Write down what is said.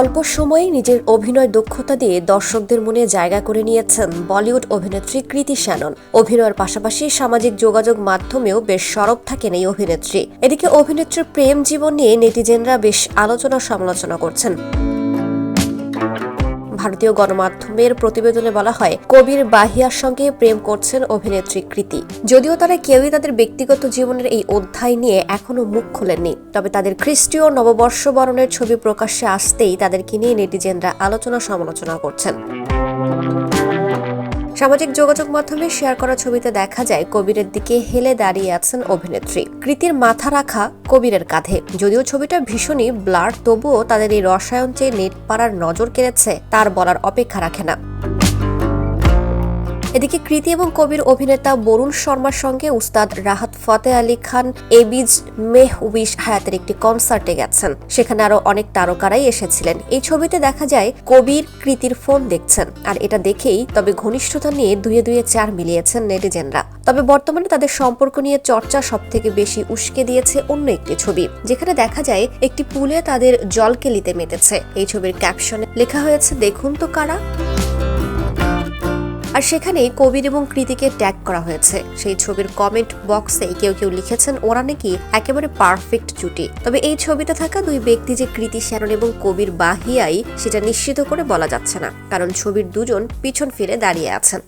অল্প সময়ে নিজের অভিনয় দক্ষতা দিয়ে দর্শকদের মনে জায়গা করে নিয়েছেন বলিউড অভিনেত্রী কৃতি শ্যানন। অভিনয়ের পাশাপাশি সামাজিক যোগাযোগ মাধ্যমেও বেশ সরব থাকেন এই অভিনেত্রী। এদিকে অভিনেত্রীর প্রেম জীবন নিয়ে নেটিজেনরা বেশ আলোচনা সমালোচনা করছেন। ভারতীয় গণমাধ্যমের প্রতিবেদনে বলা হয়, কবির বাহিয়ার সঙ্গে প্রেম করছেন অভিনেত্রী কৃতি। যদিও তারা কেউই তাদের ব্যক্তিগত জীবনের এই অধ্যায় নিয়ে এখনও মুখ খোলেননি। তবে তাদের খ্রিস্টীয় নববর্ষ বরণের ছবি প্রকাশ্যে আসতেই তাদেরকে নিয়ে নেটিজেনরা আলোচনা সমালোচনা করছেন। সামাজিক যোগাযোগ মাধ্যমে শেয়ার করা ছবিতে দেখা যায়, কবিরের দিকে হেলে দাঁড়িয়ে আছেন অভিনেত্রী। কৃতির মাথা রাখা কবিরের কাঁধে। যদিও ছবিটা ভীষণই ব্লার, তবুও তাদের এই রসায়ন চেয়ে নেট পাড়ার নজর কেড়েছে, তার বলার অপেক্ষা রাখে না। এদিকে কৃতি এবং কবির অভিনেতা বরুণ শর্মার সঙ্গে উস্তাদ রাহাত ফতে আলী খান, এবিজ মেহ উইশ হায়াতের একটি কনসার্টে গেছেন। সেখানে আরও অনেক তারকারাই এসেছিলেন। এই ছবিতে দেখা যায়, কবির কৃতির ফোন দেখছেন। আর এটা দেখেই তবে ঘনিষ্ঠতা নিয়ে দুয়ে দুয়ে চার মিলিয়েছেন নেটিজেনরা। তবে বর্তমানে তাদের সম্পর্ক নিয়ে চর্চা সব থেকে বেশি উস্কে দিয়েছে অন্য একটি ছবি। যেখানে দেখা যায়, একটি পুলে তাদের জলকেলিতে মেতেছে। এই ছবির ক্যাপশনে লেখা হয়েছে, দেখুন তো কারা। আর সেখানে কবির এবং কৃতিকে ট্যাগ করা হয়েছে। সেই ছবির কমেন্ট বক্সে কেউ কেউ লিখেছেন, ওরা নাকি একেবারে পারফেক্ট জুটি। তবে এই ছবিতে থাকা দুই ব্যক্তি যে কৃতি শ্যানন এবং কবির বাহিয়াই, সেটা নিশ্চিত করে বলা যাচ্ছে না। কারণ ছবির দুজন পিছন ফিরে দাঁড়িয়ে আছেন।